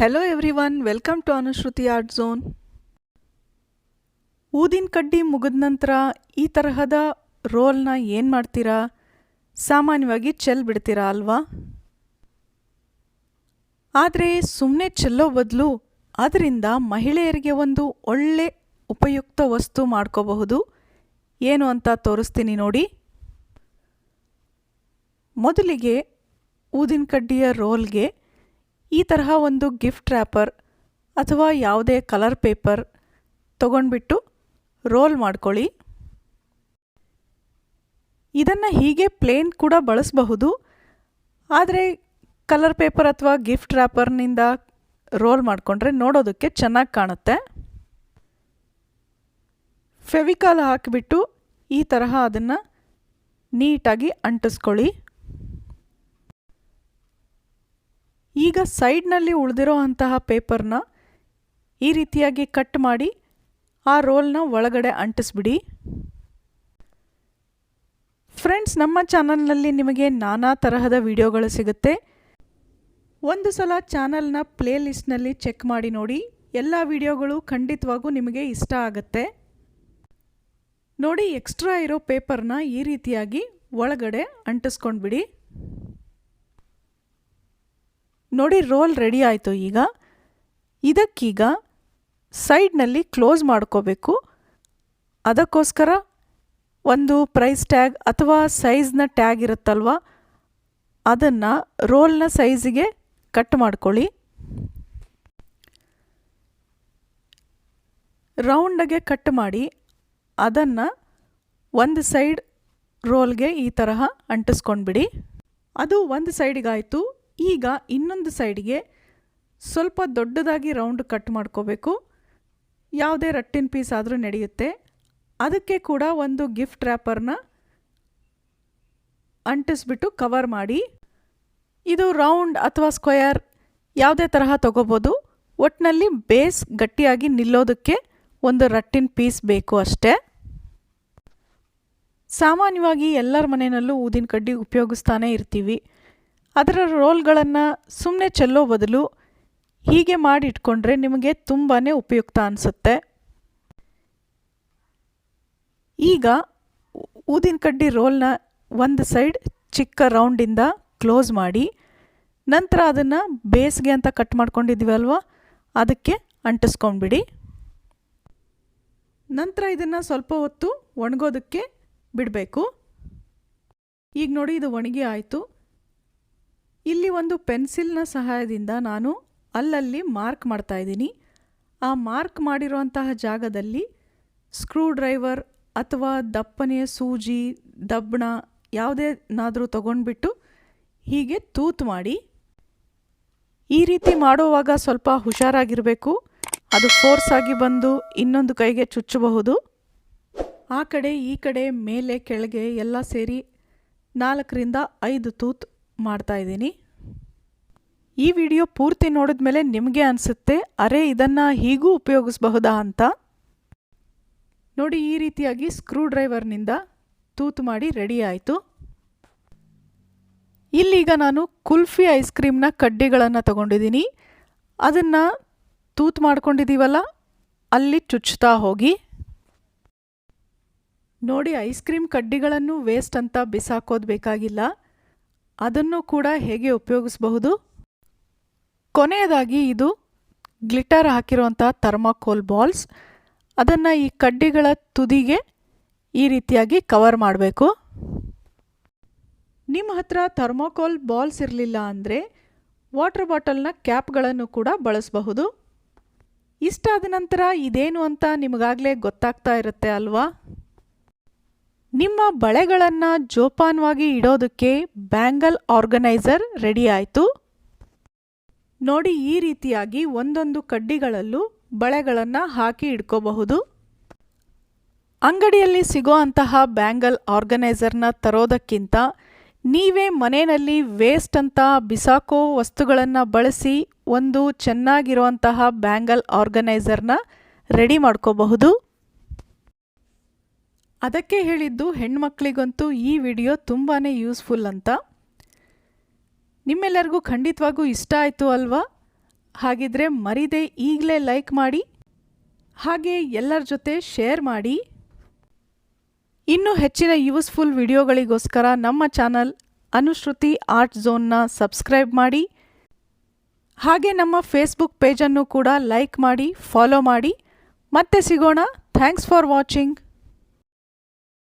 Hello everyone welcome to Anushruti art zone ಊದಿನ ಕಡ್ಡಿ ಮುಗಿದ ನಂತರ ಈ ತರಹದ ರೋಲ್ನ ಏನು ಮಾಡ್ತೀರಾ? ಸಾಮಾನ್ಯವಾಗಿ ಚೆಲ್ ಬಿಡ್ತೀರಾ ಅಲ್ವಾ? ಆದರೆ ಸುಮ್ಮನೆ ಚೆಲ್ಲೋ ಬದಲು ಅದರಿಂದ ಮಹಿಳೆಯರಿಗೆ ಒಂದು ಒಳ್ಳೆ ಉಪಯುಕ್ತ ವಸ್ತು ಮಾಡ್ಕೋಬಹುದು. ಏನು ಅಂತ ತೋರಿಸ್ತೀನಿ ನೋಡಿ. ಮೊದಲಿಗೆ ಊದಿನ ಕಡ್ಡಿಯ ರೋಲ್ಗೆ ಈ ತರಹ ಒಂದು ಗಿಫ್ಟ್ ರ್ಯಾಪರ್ ಅಥವಾ ಯಾವುದೇ ಕಲರ್ ಪೇಪರ್ ತಗೊಂಡ್ಬಿಟ್ಟು ರೋಲ್ ಮಾಡ್ಕೊಳ್ಳಿ. ಇದನ್ನು ಹೀಗೆ ಪ್ಲೇನ್ ಕೂಡ ಬಳಸಬಹುದು. ಆದರೆ ಕಲರ್ ಪೇಪರ್ ಅಥವಾ ಗಿಫ್ಟ್ ರ್ಯಾಪರ್ನಿಂದ ರೋಲ್ ಮಾಡಿಕೊಂಡ್ರೆ ನೋಡೋದಕ್ಕೆ ಚೆನ್ನಾಗಿ ಕಾಣುತ್ತೆ. ಫೆವಿಕಾಲ್ ಹಾಕಿಬಿಟ್ಟು ಈ ತರಹ ಅದನ್ನು ನೀಟಾಗಿ ಅಂಟಿಸ್ಕೊಳ್ಳಿ. ಈಗ ಸೈಡ್ನಲ್ಲಿ ಉಳಿದಿರೋ ಅಂತಹ ಪೇಪರ್ನ ಈ ರೀತಿಯಾಗಿ ಕಟ್ ಮಾಡಿ ಆ ರೋಲ್ನ ಒಳಗಡೆ ಅಂಟಿಸ್ಬಿಡಿ. ಫ್ರೆಂಡ್ಸ್, ನಮ್ಮ ಚಾನಲ್ನಲ್ಲಿ ನಿಮಗೆ ನಾನಾ ತರಹದ ವಿಡಿಯೋಗಳು ಸಿಗುತ್ತೆ. ಒಂದು ಸಲ ಚಾನಲ್ನ ಪ್ಲೇ ಲಿಸ್ಟ್ನಲ್ಲಿ ಚೆಕ್ ಮಾಡಿ ನೋಡಿ. ಎಲ್ಲ ವಿಡಿಯೋಗಳು ಖಂಡಿತವಾಗೂ ನಿಮಗೆ ಇಷ್ಟ ಆಗುತ್ತೆ. ನೋಡಿ, ಎಕ್ಸ್ಟ್ರಾ ಇರೋ ಪೇಪರ್ನ ಈ ರೀತಿಯಾಗಿ ಒಳಗಡೆ ಅಂಟಿಸ್ಕೊಂಡ್ಬಿಡಿ. ನೋಡಿ ರೋಲ್ ರೆಡಿ ಆಯಿತು ಈಗ. ಇದಕ್ಕೀಗ ಸೈಡ್ನಲ್ಲಿ ಕ್ಲೋಸ್ ಮಾಡ್ಕೋಬೇಕು. ಅದಕ್ಕೋಸ್ಕರ ಒಂದು ಪ್ರೈಸ್ ಟ್ಯಾಗ್ ಅಥವಾ ಸೈಜ್ನ ಟ್ಯಾಗ್ ಇರುತ್ತಲ್ವ, ಅದನ್ನು ರೋಲ್ನ ಸೈಜಿಗೆ ಕಟ್ ಮಾಡ್ಕೊಳ್ಳಿ. ರೌಂಡಗೆ ಕಟ್ ಮಾಡಿ, ಅದನ್ನು ಒಂದು ಸೈಡ್ ರೋಲ್ಗೆ ಈ ತರಹ ಅಂಟಿಸ್ಕೊಂಡ್ಬಿಡಿ. ಅದು ಒಂದು ಸೈಡಿಗಾಯಿತು ಈಗ ಇನ್ನೊಂದು ಸೈಡಿಗೆ ಸ್ವಲ್ಪ ದೊಡ್ಡದಾಗಿ ರೌಂಡ್ ಕಟ್ ಮಾಡ್ಕೋಬೇಕು. ಯಾವುದೇ ರಟ್ಟಿನ ಪೀಸ್ ಆದರೂ ನಡೆಯುತ್ತೆ. ಅದಕ್ಕೆ ಕೂಡ ಒಂದು ಗಿಫ್ಟ್ ರ್ಯಾಪರ್ನ ಅಂಟಿಸ್ಬಿಟ್ಟು ಕವರ್ ಮಾಡಿ. ಇದು ರೌಂಡ್ ಅಥವಾ ಸ್ಕ್ವಯರ್ ಯಾವುದೇ ತರಹ ತೊಗೋಬೋದು. ಒಟ್ಟಿನಲ್ಲಿ ಬೇಸ್ ಗಟ್ಟಿಯಾಗಿ ನಿಲ್ಲೋದಕ್ಕೆ ಒಂದು ರಟ್ಟಿನ ಪೀಸ್ ಬೇಕು ಅಷ್ಟೇ. ಸಾಮಾನ್ಯವಾಗಿ ಎಲ್ಲರ ಮನೆಯಲ್ಲೂ ಊದಿನ ಕಡ್ಡಿ ಉಪಯೋಗಿಸ್ತಾನೇ ಇರ್ತೀವಿ. ಅದರ ರೋಲ್ಗಳನ್ನು ಸುಮ್ಮನೆ ಚೆಲ್ಲೋ ಬದಲು ಹೀಗೆ ಮಾಡಿ ಇಟ್ಕೊಂಡ್ರೆ ನಿಮಗೆ ತುಂಬಾ ಉಪಯುಕ್ತ ಅನಿಸುತ್ತೆ. ಈಗ ಊದಿನ ಕಡ್ಡಿ ರೋಲ್ನ ಒಂದು ಸೈಡ್ ಚಿಕ್ಕ ರೌಂಡಿಂದ ಕ್ಲೋಸ್ ಮಾಡಿ, ನಂತರ ಅದನ್ನು ಬೇಸ್ಗೆ ಅಂತ ಕಟ್ ಮಾಡ್ಕೊಂಡಿದ್ದೀವಿ ಅಲ್ವಾ? ಅದಕ್ಕೆ ಅಂಟಿಸ್ಕೊಂಡ್ಬಿಡಿ. ನಂತರ ಇದನ್ನು ಸ್ವಲ್ಪ ಹೊತ್ತು ಒಣಗೋದಕ್ಕೆ ಬಿಡಬೇಕು. ಈಗ ನೋಡಿ ಇದು ಒಣಗಿ ಆಯಿತು. ಇಲ್ಲಿ ಒಂದು ಪೆನ್ಸಿಲ್ನ ಸಹಾಯದಿಂದ ನಾನು ಅಲ್ಲಲ್ಲಿ ಮಾರ್ಕ್ ಮಾಡ್ತಾ ಇದ್ದೀನಿ. ಆ ಮಾರ್ಕ್ ಮಾಡಿರುವಂತಹ ಜಾಗದಲ್ಲಿ ಸ್ಕ್ರೂ ಡ್ರೈವರ್ ಅಥವಾ ದಪ್ಪನೆಯ ಸೂಜಿ ದಬ್ಬಣ ಯಾವುದೇನಾದರೂ ತಗೊಂಡ್ಬಿಟ್ಟು ಹೀಗೆ ತೂತು ಮಾಡಿ, ಈ ರೀತಿ ಮಾಡುವಾಗ ಸ್ವಲ್ಪ ಹುಷಾರಾಗಿರಬೇಕು. ಅದು ಫೋರ್ಸ್ ಆಗಿ ಬಂದು ಇನ್ನೊಂದು ಕೈಗೆ ಚುಚ್ಚಬಹುದು. ಆ ಕಡೆ ಈ ಕಡೆ ಮೇಲೆ ಕೆಳಗೆ ಎಲ್ಲ ಸೇರಿ ನಾಲ್ಕರಿಂದ ಐದು ತೂತ್. ಮಾಡ್ತಾ ಇದ್ದೀನಿ. ಈ ವಿಡಿಯೋ ಪೂರ್ತಿ ನೋಡಿದ ಮೇಲೆ ನಿಮಗೆ ಅನಿಸುತ್ತೆ, ಅರೆ ಇದನ್ನು ಹೀಗೂ ಉಪಯೋಗಿಸಬಹುದಾ ಅಂತ? ನೋಡಿ, ಈ ರೀತಿಯಾಗಿ ಸ್ಕ್ರೂ ಡ್ರೈವರ್ನಿಂದ ತೂತು ಮಾಡಿ ರೆಡಿ ಆಯಿತು. ಇಲ್ಲೀಗ ನಾನು ಕುಲ್ಫಿ ಐಸ್ ಕ್ರೀಮ್ನ ಕಡ್ಡಿಗಳನ್ನು ತಗೊಂಡಿದ್ದೀನಿ. ಅದನ್ನು ತೂತು ಮಾಡ್ಕೊಂಡಿದ್ದೀವಲ್ಲ ಅಲ್ಲಿ ಚುಚ್ಚುತ್ತಾ ಹೋಗಿ. ನೋಡಿ ಐಸ್ ಕ್ರೀಮ್ ಕಡ್ಡಿಗಳನ್ನು ವೇಸ್ಟ್ ಅಂತ ಬಿಸಾಕೋದು ಬೇಕಾಗಿಲ್ಲ. ಅದನ್ನು ಕೂಡ ಹೇಗೆ ಉಪಯೋಗಿಸಬಹುದು? ಕೊನೆಯದಾಗಿ ಇದು ಗ್ಲಿಟರ್ ಹಾಕಿರುವಂಥ ಥರ್ಮಾಕೋಲ್ ಬಾಲ್ಸ್. ಅದನ್ನು ಈ ಕಡ್ಡಿಗಳ ತುದಿಗೆ ಈ ರೀತಿಯಾಗಿ ಕವರ್ ಮಾಡಬೇಕು. ನಿಮ್ಮ ಹತ್ರ ಥರ್ಮಾಕೋಲ್ ಬಾಲ್ಸ್ ಇರಲಿಲ್ಲ ಅಂದರೆ ವಾಟರ್ ಬಾಟಲ್ನ ಕ್ಯಾಪ್ಗಳನ್ನು ಕೂಡ ಬಳಸಬಹುದು. ಇಷ್ಟಾದ ನಂತರ ಇದೇನು ಅಂತ ನಿಮಗಾಗಲೇ ಗೊತ್ತಾಗ್ತಾ ಇರುತ್ತೆ ಅಲ್ವಾ? ನಿಮ್ಮ ಬಳೆಗಳನ್ನು ಜೋಪಾನವಾಗಿ ಇಡೋದಕ್ಕೆ ಬ್ಯಾಂಗಲ್ ಆರ್ಗನೈಸರ್ ರೆಡಿ ಆಯಿತು. ನೋಡಿ, ಈ ರೀತಿಯಾಗಿ ಒಂದೊಂದು ಕಡ್ಡಿಗಳಲ್ಲೂ ಬಳೆಗಳನ್ನು ಹಾಕಿ ಇಡ್ಕೋಬಹುದು. ಅಂಗಡಿಯಲ್ಲಿ ಸಿಗೋ ಅಂತಹ ಬ್ಯಾಂಗಲ್ ಆರ್ಗನೈಸರ್ನ ತರೋದಕ್ಕಿಂತ ನೀವೇ ಮನೆಯಲ್ಲಿ ವೇಸ್ಟ್ ಅಂತ ಬಿಸಾಕೋ ವಸ್ತುಗಳನ್ನು ಬಳಸಿ ಒಂದು ಚೆನ್ನಾಗಿರುವಂತಹ ಬ್ಯಾಂಗಲ್ ಆರ್ಗನೈಸರ್ನ ರೆಡಿ ಮಾಡ್ಕೋಬಹುದು. ಅದಕ್ಕೆ ಹೇಳಿದ್ದು ಹೆಣ್ಮಕ್ಳಿಗಂತೂ ಈ ವಿಡಿಯೋ ತುಂಬಾ ಯೂಸ್ಫುಲ್ ಅಂತ. ನಿಮ್ಮೆಲ್ಲರಿಗೂ ಖಂಡಿತವಾಗೂ ಇಷ್ಟ ಆಯಿತು ಅಲ್ವಾ? ಹಾಗಿದ್ರೆ ಮರಿದೆ ಈಗಲೇ ಲೈಕ್ ಮಾಡಿ, ಹಾಗೆ ಎಲ್ಲರ ಜೊತೆ ಶೇರ್ ಮಾಡಿ. ಇನ್ನೂ ಹೆಚ್ಚಿನ ಯೂಸ್ಫುಲ್ ವಿಡಿಯೋಗಳಿಗೋಸ್ಕರ ನಮ್ಮ ಚಾನಲ್ ಅನುಶ್ರುತಿ ಆರ್ಟ್ ಝೋನ್ನ ಸಬ್ಸ್ಕ್ರೈಬ್ ಮಾಡಿ. ಹಾಗೆ ನಮ್ಮ ಫೇಸ್ಬುಕ್ ಪೇಜನ್ನು ಕೂಡ ಲೈಕ್ ಮಾಡಿ, ಫಾಲೋ ಮಾಡಿ. ಮತ್ತೆ ಸಿಗೋಣ. Thanks for watching.